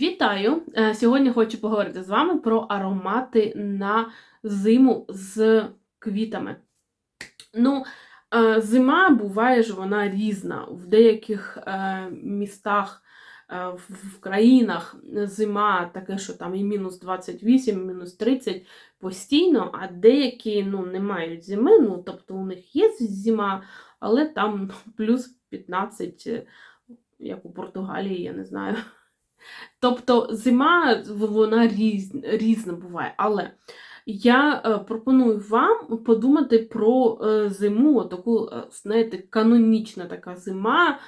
Вітаю! Е, Сьогодні хочу поговорити з вами про аромати на зиму з квітами. Ну, е, зима буває ж вона різна. В деяких е, містах, в країнах зима таке, що там і мінус 28, і мінус 30 постійно, а деякі ну, не мають зими, ну, тобто у них є зима, але там ну, плюс 15, е, як у Португалії, я не знаю. Тобто зима вона різ, різна буває. Але я е, пропоную вам подумати про е, зиму, таку, е, знаєте, канонічна така зима.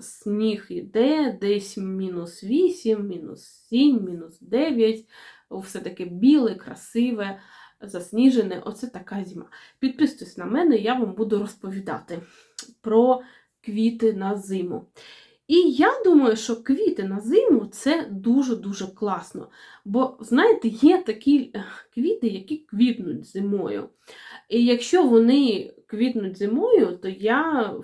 Сніг іде десь мінус 8, мінус 7, мінус 9. Все таке біле, красиве, засніжене. Оце така зима. Підписуйтесь на мене, я вам буду розповідати про квіти на зиму. І я думаю, що квіти на зиму це дуже-дуже класно. Бо, знаєте, є такі квіти, які квітнуть зимою. І якщо вони квітнуть зимою, то я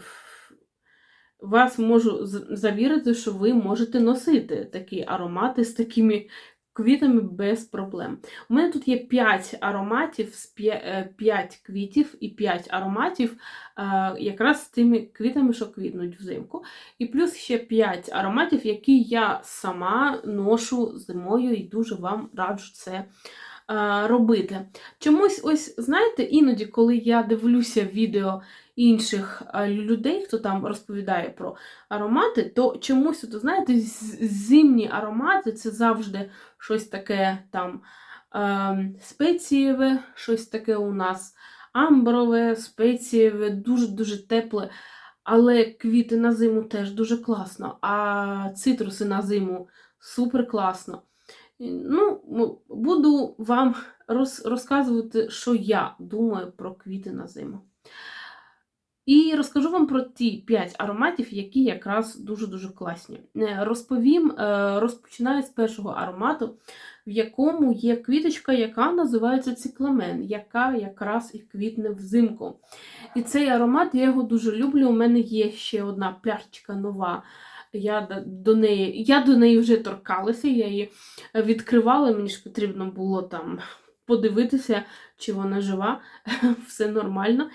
вас можу завірити, що ви можете носити такі аромати з такими квітами без проблем. У мене тут є 5 ароматів, 5 квітів і 5 ароматів якраз з тими квітами, що квітнуть взимку. І плюс ще 5 ароматів, які я сама ношу зимою і дуже вам раджу це робити. Чомусь, ось, знаєте, іноді, коли я дивлюся відео інших людей, хто там розповідає про аромати, то чомусь, от, знаєте, зимні аромати це завжди щось таке там е, спецієве, щось таке у нас амброве, спецієве, дуже-дуже тепле. Але квіти на зиму теж дуже класно, а цитруси на зиму супер класно. Ну, Буду вам роз, розказувати, що я думаю про квіти на зиму. І розкажу вам про ті 5 ароматів, які якраз дуже-дуже класні. Е, розповім, е, розпочинаю з першого аромату, в якому є квіточка, яка називається цикламен, яка якраз і квітне взимку. І цей аромат, я його дуже люблю. У мене є ще одна пляшечка нова. Я до неї я до неї вже торкалася, я її відкривала, мені ж потрібно було там подивитися, чи вона жива, все нормально.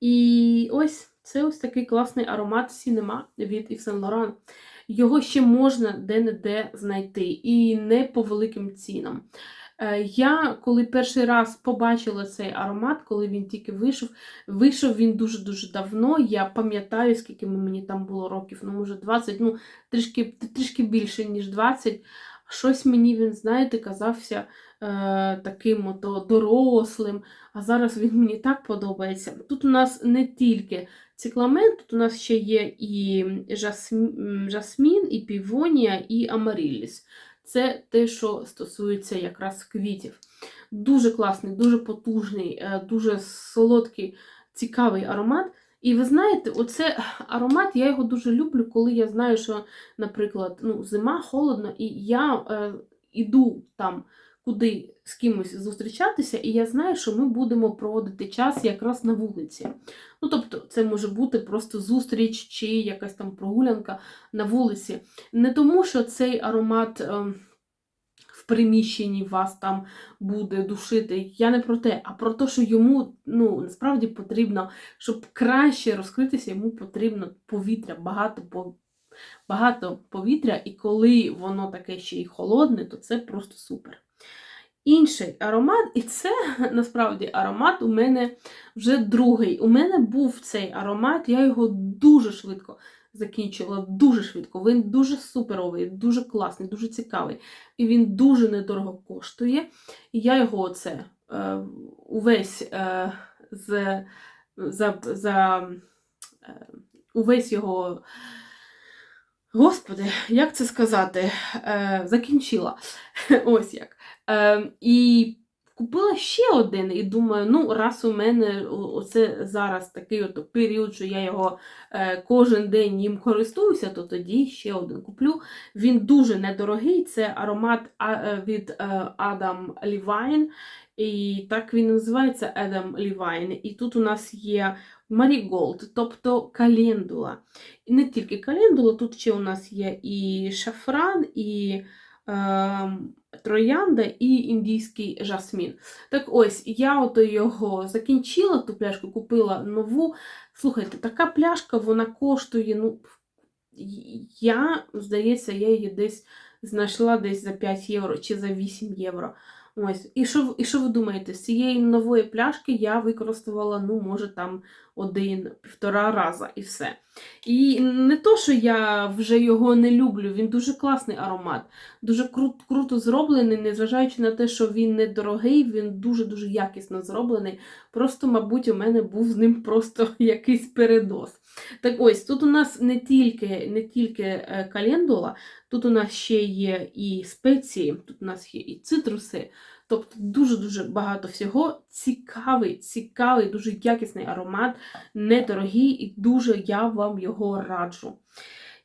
І ось це ось такий класний аромат Сінема від Yves Saint. Його ще можна де-не-де знайти, і не по великим цінам. Е, я коли перший раз побачила цей аромат, коли він тільки вийшов, вийшов він дуже-дуже давно. Я пам'ятаю, скільки мені там було років, ну, може, 20, ну, трішки трішки більше, ніж 20. Щось мені він, знаєте, казався е, таким ото дорослим, а зараз він мені так подобається. Тут у нас не тільки цикламен, тут у нас ще є і жасмін, і півонія, і амаріліс. Це те, що стосується якраз квітів. Дуже класний, дуже потужний, е, дуже солодкий, цікавий аромат. І ви знаєте, оце аромат, я його дуже люблю, коли я знаю, що, наприклад, ну, зима холодно, і я е, іду там куди з кимось зустрічатися, і я знаю, що ми будемо проводити час якраз на вулиці. Ну, тобто, це може бути просто зустріч чи якась там прогулянка на вулиці. Не тому, що цей аромат. Е, в приміщенні вас там буде душити. Я не про те, а про те, що йому ну, насправді потрібно, щоб краще розкритися, йому потрібно повітря, багато багато повітря, і коли воно таке ще й холодне, то це просто супер. Інший аромат, і це насправді аромат у мене вже другий. У мене був цей аромат, я його дуже швидко закінчила, дуже швидко. Він дуже суперовий, дуже класний, дуже цікавий. І він дуже недорого коштує. І я його оце е, увесь е, з, за, за, е, увесь його. Господи, як це сказати? Е, Закінчила. Ось як. Е, І купила ще один, і думаю, ну, раз у мене оце зараз такий от період, що я його е, кожен день їм користуюся, то тоді ще один куплю. Він дуже недорогий. Це аромат е, від е, Adam Levine. І так він називається Adam Levine. І тут у нас є Маріголд, тобто календула. І не тільки календула, тут ще у нас є і шафран, і е, троянда і індійський жасмін. Так ось, я ото його закінчила, ту пляшку, купила нову. Слухайте, така пляшка вона коштує, ну, я, здається, я її десь знайшла десь за 5 євро чи за 8 євро. Ось. І що, і що ви думаєте? З цієї нової пляшки я використовувала, ну, може, там один-півтора раза і все. І не то, що я вже його не люблю, він дуже класний аромат, дуже кру круто зроблений, незважаючи на те, що він недорогий, він дуже-дуже якісно зроблений. Просто, мабуть, у мене був з ним просто якийсь передоз. Так ось, тут у нас не тільки не тільки е, календула, тут у нас ще є і спеції, тут у нас є і цитруси. Тобто дуже-дуже багато всього. Цікавий, цікавий, дуже якісний аромат, недорогий, і дуже я вам його раджу.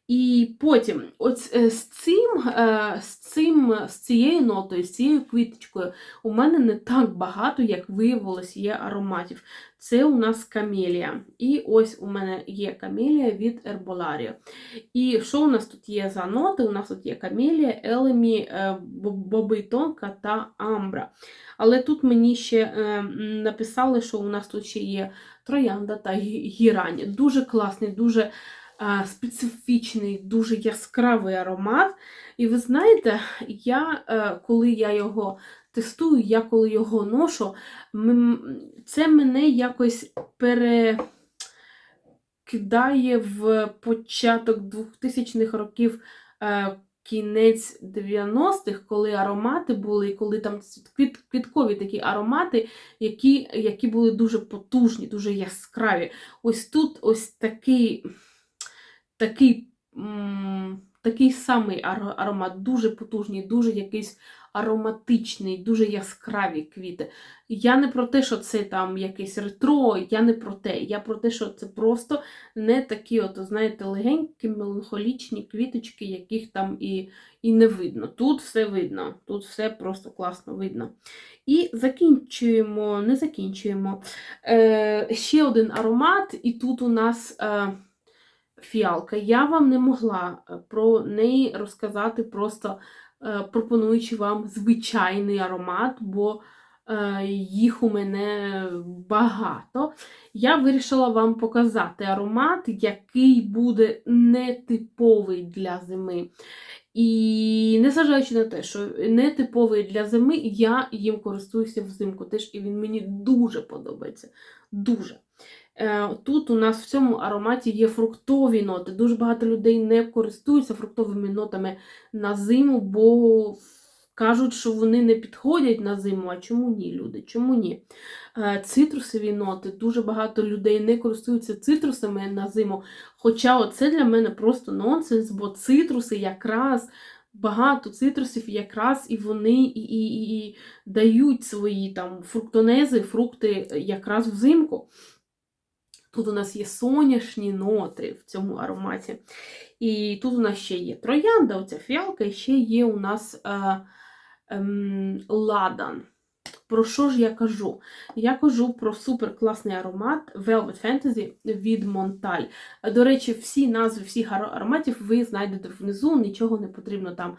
І потім, от е, з цим, е, з цим, з цією нотою, з цією квіточкою, у мене не так багато, як виявилось, є ароматів. Це у нас камелія. І ось у мене є камелія від Herbolario. І що у нас тут є за ноти? У нас тут є камелія, елемі, е, боби тонка та амбра. Але тут мені ще написали, що у нас тут ще є троянда та гірань. Дуже класний, дуже специфічний, дуже яскравий аромат. І ви знаєте, я, е, коли я його тестую, я коли його ношу, це мене якось перекидає в початок 2000-х років. Е, кінець 90-х, коли аромати були, коли там квіт, квіткові такі аромати, які які були дуже потужні, дуже яскраві. Ось тут ось такий такий такий самий аромат, дуже потужний, дуже якийсь ароматичний, дуже яскраві квіти. Я не про те, що це там якесь ретро, я не про те. Я про те, що це просто не такі, от, знаєте, легенькі, меланхолічні квіточки, яких там і і не видно. Тут все видно, тут все просто класно видно. І закінчуємо, не закінчуємо. Е, Ще один аромат, і тут у нас. Е, фіалка. Я вам не могла е, про неї розказати, просто е, пропонуючи вам звичайний аромат, бо е, їх у мене багато. Я вирішила вам показати аромат, який буде нетиповий для зими. І незважаючи на те, що нетиповий для зими, я їм користуюся взимку теж, і він мені дуже подобається. Дуже. Е, тут у нас в цьому ароматі є фруктові ноти. Дуже багато людей не користуються фруктовими нотами на зиму, бо кажуть, що вони не підходять на зиму. А чому ні, люди? Чому ні? Е, цитрусові ноти. Дуже багато людей не користуються цитрусами на зиму. Хоча це для мене просто нонсенс, бо цитруси якраз. Багато цитрусів якраз і вони і, і, і, і дають свої там фруктонези, фрукти якраз взимку. Тут у нас є соняшні ноти в цьому ароматі. І тут у нас ще є троянда, оця фіалка, і ще є у нас е, е, ладан. Про що ж я кажу? Я кажу про супер класний аромат Velvet Fantasy від Montal. До речі, всі назви всіх ароматів ви знайдете внизу, нічого не потрібно там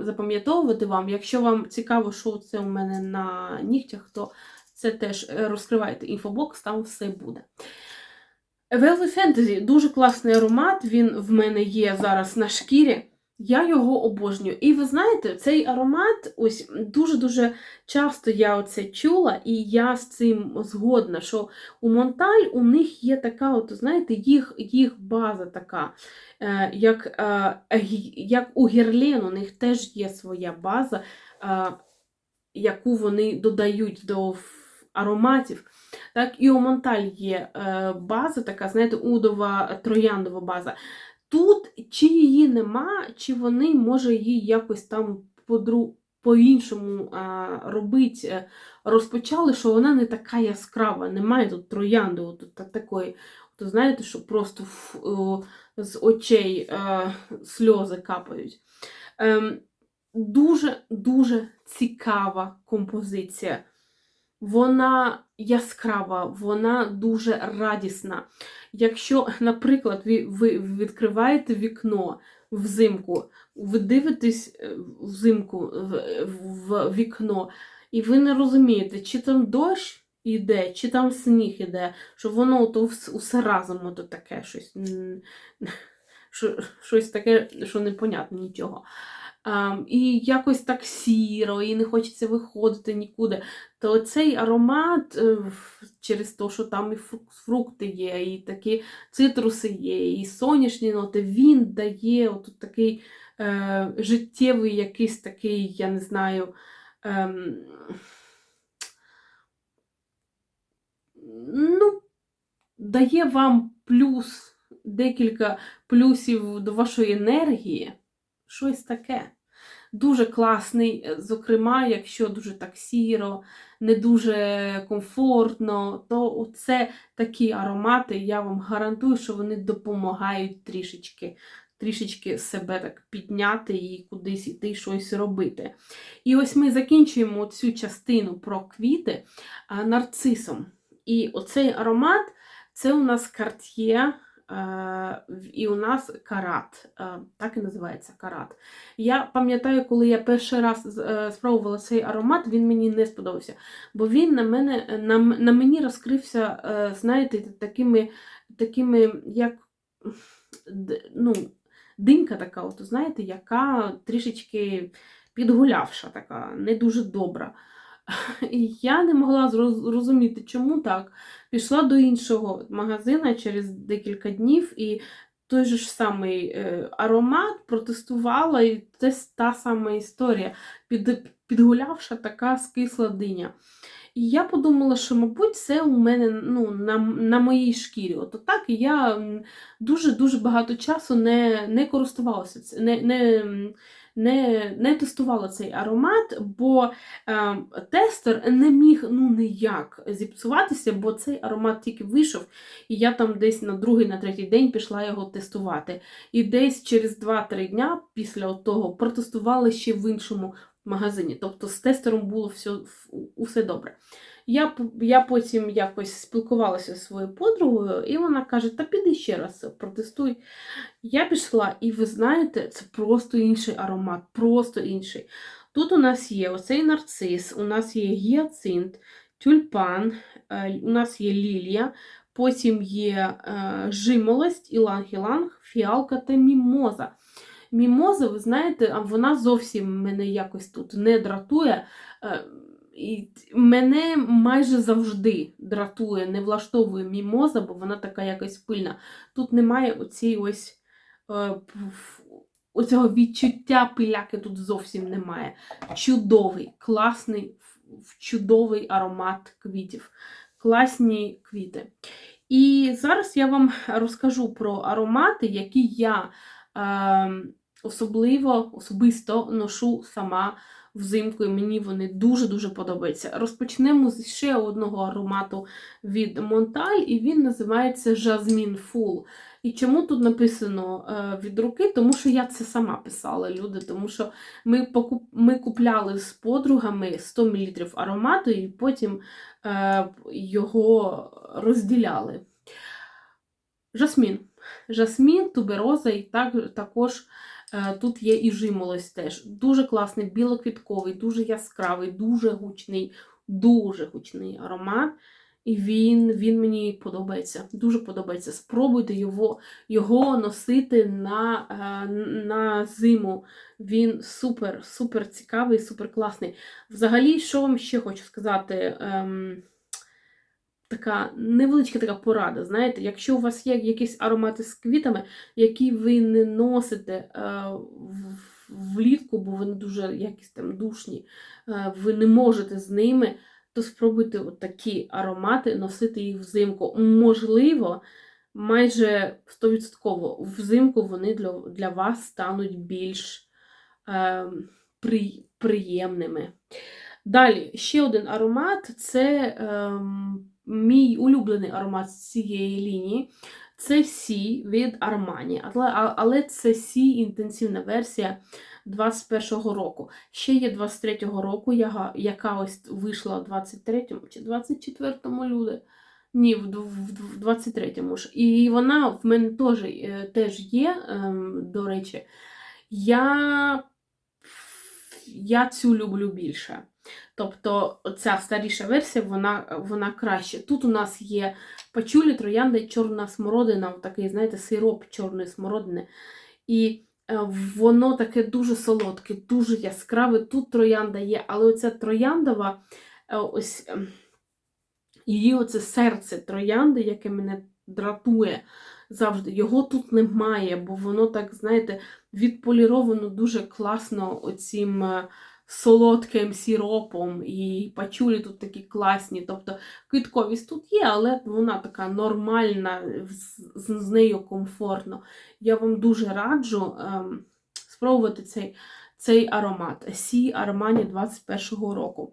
запам'ятовувати вам. Якщо вам цікаво, що це у мене на нігтях, то це теж е, розкривайте інфобокс, там все буде. Velvet Fantasy дуже класний аромат, він в мене є зараз на шкірі. Я його обожнюю. І ви знаєте, цей аромат ось дуже-дуже часто я оце чула, і я з цим згодна, що у Монталь у них є така, от, знаєте, їх їх база така, е, як е, як у Герлен, у них теж є своя база, е, яку вони додають до ароматів. Так, І у Монталь є е, база, така, знаєте, удова трояндова база. Тут чи її нема, чи вони, може, її якось там по-іншому робити, е, розпочали, що вона не така яскрава, немає тут троянди, от, такої. То знаєте, що просто з очей е, сльози капають. Дуже-дуже цікава композиція. Вона яскрава, вона дуже радісна. Якщо, наприклад, ви відкриваєте вікно взимку, ви дивитесь е, взимку в, вікно, і ви не розумієте, чи там дощ іде, чи там сніг іде, що воно то усе разом ото таке щось. Щось таке, що непонятно нічого. І якось так сіро, і не хочеться виходити нікуди. То цей аромат е, через те, що там і фру- фрукти є, і такі цитруси є, і сонячні ноти, він дає от такий е, життєвий якийсь такий, я не знаю. ем, ну, дає вам плюс, декілька плюсів до вашої енергії. Щось таке. Дуже класний, е, зокрема, якщо дуже так сіро, не дуже комфортно, то це такі аромати, я вам гарантую, що вони допомагають трішечки, трішечки себе так підняти і кудись іти щось робити. І ось ми закінчуємо цю частину про квіти а, нарцисом. І оцей аромат це у нас Cartier, е, і у нас карат. е, Так і називається карат. Я пам'ятаю, коли я перший раз е, спробувала цей аромат, він мені не сподобався. Бо він на мене на, на мені розкрився, е, знаєте, такими, такими як ну, динька така, от, знаєте, яка трішечки підгулявша, така, не дуже добра. Я не могла зрозуміти, чому так. Пішла до іншого магазина через декілька днів і той же ж самий е, аромат протестувала, і це та сама історія. Під, підгулявша така скисла диня. І я подумала, що, мабуть, це у мене ну, на, на моїй шкірі. От так, я дуже-дуже багато часу не, не користувалася, не, не, не, не тестувала цей аромат, бо е, тестер не міг ну ніяк зіпсуватися, бо цей аромат тільки вийшов, і я там десь на другий, на третій день пішла його тестувати. І десь через 2-3 дня після того протестували ще в іншому магазині. Тобто з тестером було все, усе добре. Я, я потім якось спілкувалася зі своєю подругою, і вона каже: Та піди ще раз протестуй. Я пішла, і ви знаєте, це просто інший аромат, просто інший. Тут у нас є оцей нарцис, у нас є гіацинт, тюльпан, е, у нас є лілія, потім є е, жимолость, іланг-іланг, фіалка та мімоза. Мімоза, ви знаєте, вона зовсім мене якось тут не дратує. І мене майже завжди дратує, не влаштовує мімоза, бо вона така якась пильна. Тут немає оцій ось е, оцього відчуття пиляки тут зовсім немає. Чудовий, класний, чудовий аромат квітів. Класні квіти. І зараз я вам розкажу про аромати, які я е, особливо, особисто ношу сама взимку, і мені вони дуже-дуже подобаються. Розпочнемо з ще одного аромату від Монталь, і він називається Jasmine Full. І чому тут написано е, від руки? Тому що я це сама писала, люди, тому що ми, покуп... ми купляли з подругами 100 мл аромату і потім е, його розділяли. Жасмін. Жасмін, тубероза, і так, також тут є і жимолость теж. Дуже класний, білоквітковий, дуже яскравий, дуже гучний, дуже гучний аромат. І він, він мені подобається, дуже подобається. Спробуйте його, його носити на, е, на зиму. Він супер, супер цікавий, супер класний. Взагалі, що вам ще хочу сказати? Така невеличка така порада. Знаєте, якщо у вас є якісь аромати з квітами, які ви не носите е, влітку, бо вони дуже якісь там душні, е, ви не можете з ними, то спробуйте от такі аромати носити їх взимку. Можливо, майже 100% взимку вони для, для вас стануть більш е, при, приємними. Далі, ще один аромат це ем, мій улюблений аромат з цієї лінії. Це Сі від Armani, але, але це Сі інтенсивна версія 21-го року. Ще є 23-го року, яка ось вийшла в 23-му чи 24-му люди. Ні, в 23-му ж. І вона в мене теж, е, теж є, ем, до речі. Я, я цю люблю більше. Тобто ця старіша версія, вона вона краще. Тут у нас є пачулі, троянда чорна смородина, такий, знаєте, сироп чорної смородини. І е, воно таке дуже солодке, дуже яскраве. Тут троянда є, але оця трояндова, е, ось ем, її оце серце троянди, яке мене дратує завжди. Його тут немає, бо воно так, знаєте, відполіровано дуже класно оцім е, солодким сіропом, і пачулі тут такі класні. Тобто квітковість тут є, але вона така нормальна, з, з нею комфортно. Я вам дуже раджу ем, спробувати цей цей аромат Сі Armani 21-го року.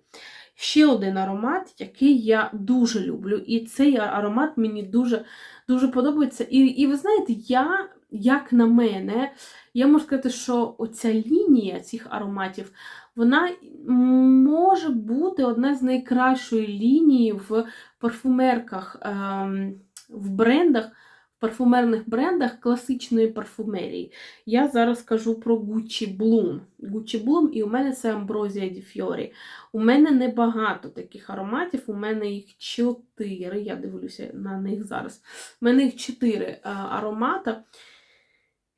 Ще один аромат, який я дуже люблю. І цей аромат мені дуже дуже подобається. І і ви знаєте, я, як на мене, я можу сказати, що оця лінія цих ароматів, вона може бути одна з найкращої лінії в парфумерках, ем, в брендах в парфумерних брендах класичної парфумерії. Я зараз кажу про Gucci Bloom. Gucci Bloom, і у мене це Ambrosia di Fiori. У мене небагато таких ароматів, у мене їх чотири. Я дивлюся на них зараз. У мене їх чотири е, аромата.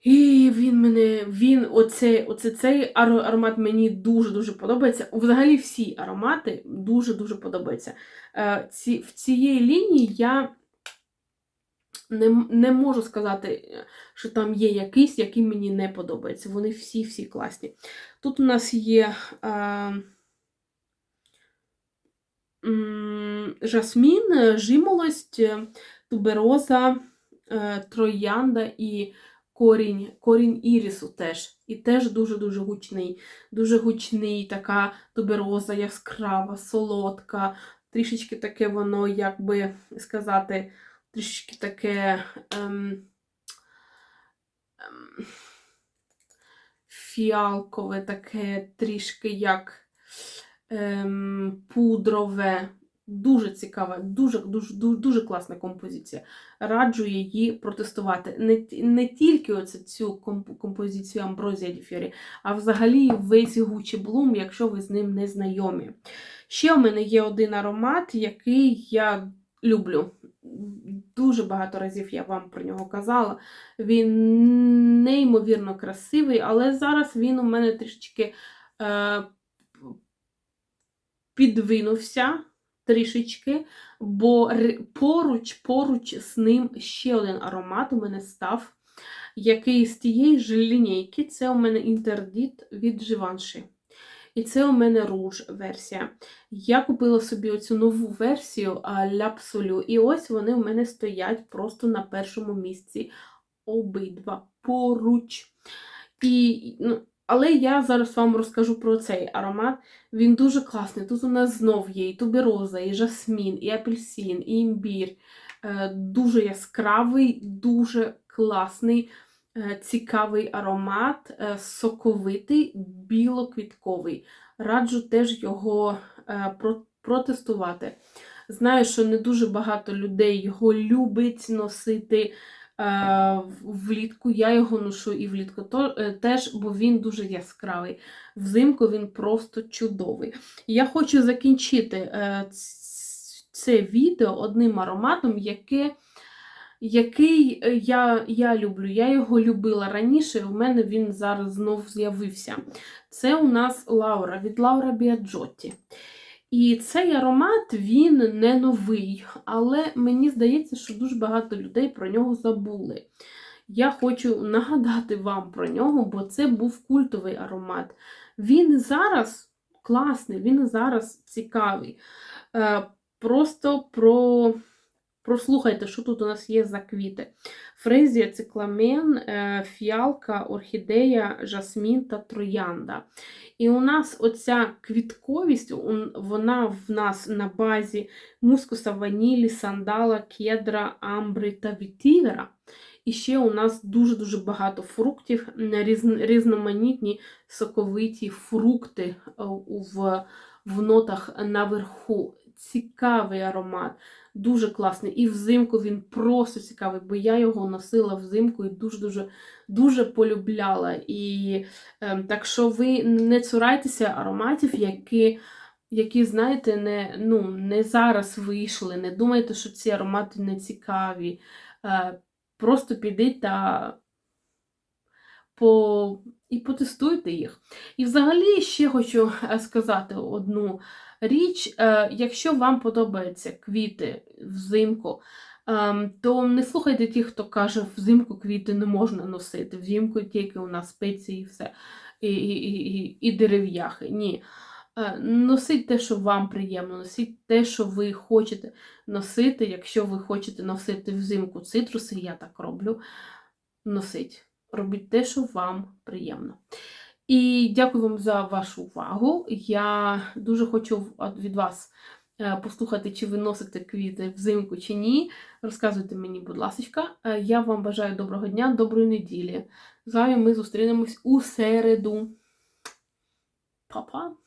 І він мене, він, оце, оце, цей аромат мені дуже-дуже подобається. Взагалі всі аромати дуже-дуже подобаються. Е, ці, В цієї лінії я не не можу сказати, що там є якийсь, який мені не подобається. Вони всі-всі класні. Тут у нас є е, жасмін, жимолость, тубероза, е, троянда і корінь корінь ірісу теж. І теж дуже-дуже гучний. Дуже гучний, така тубероза яскрава, солодка, трішечки таке воно, як би сказати, трішки таке ем, ем, фіалкове, таке трішки як ем, пудрове. Дуже цікава, дуже дуже, дуже, класна композиція. Раджу її протестувати. Не не тільки оце цю композицію Амброзія Діфьорі, а взагалі весь Гучі Блум, якщо ви з ним не знайомі. Ще у мене є один аромат, який я люблю. Дуже багато разів я вам про нього казала. Він неймовірно красивий, але зараз він у мене трішечки е, підвинувся трішечки, бо поруч поруч з ним ще один аромат у мене став, який з тієї ж лінійки це у мене інтердіт від Живанші. І це у мене руж версія. Я купила собі оцю нову версію ляпсолю, і ось вони у мене стоять просто на першому місці обидва поруч. І, ну, Але я зараз вам розкажу про цей аромат. Він дуже класний. Тут у нас знов є і тубероза, і жасмін, і апельсин, і імбір. Е, дуже яскравий, дуже класний. Е, цікавий аромат, е, соковитий, білоквітковий. Раджу теж його протестувати. Знаю, що не дуже багато людей його любить носити влітку. Я його ношу і влітку теж, бо він дуже яскравий. Взимку він просто чудовий. Я хочу закінчити це відео одним ароматом, яке який е, я я люблю. Я його любила раніше, і в мене він зараз знов з'явився. Це у нас Лаура від Лаура Біаджотті. І цей аромат він не новий, але мені здається, що дуже багато людей про нього забули. Я хочу нагадати вам про нього, бо це був культовий аромат. Він зараз класний, він зараз цікавий. Е, просто про. Прослухайте, що тут у нас є за квіти. Фрезія, цикламен, е, фіалка, орхідея, жасмін та троянда. І у нас оця квітковість, вона в нас на базі мускуса, ванілі, сандала, кедра, амбри та вітівера. І ще у нас дуже-дуже багато фруктів, різноманітні соковиті фрукти е, в, в нотах наверху цікавий аромат, дуже класний. І взимку він просто цікавий, бо я його носила взимку і дуже-дуже дуже полюбляла. І ем, так що ви не цурайтеся ароматів, які, які знаєте, не, ну, не зараз вийшли. Не думайте, що ці аромати не цікаві. Е, просто підіть та по... і потестуйте їх. І взагалі ще хочу е, сказати одну річ: Е, якщо вам подобаються квіти взимку, ем, то не слухайте тих, хто каже, взимку квіти не можна носити, взимку тільки у нас спеції і все, і, і, і, і дерев'яхи. Ні. Е, Носіть те, що вам приємно, носіть те, що ви хочете носити. Якщо ви хочете носити взимку цитруси, я так роблю. Носить. Робіть те, що вам приємно. І дякую вам за вашу увагу. Я дуже хочу від вас е, послухати, чи ви носите квіти взимку чи ні. Розказуйте мені, будь ласка. Е, Я вам бажаю доброго дня, доброї неділі. З вами ми зустрінемось у середу. Па-па!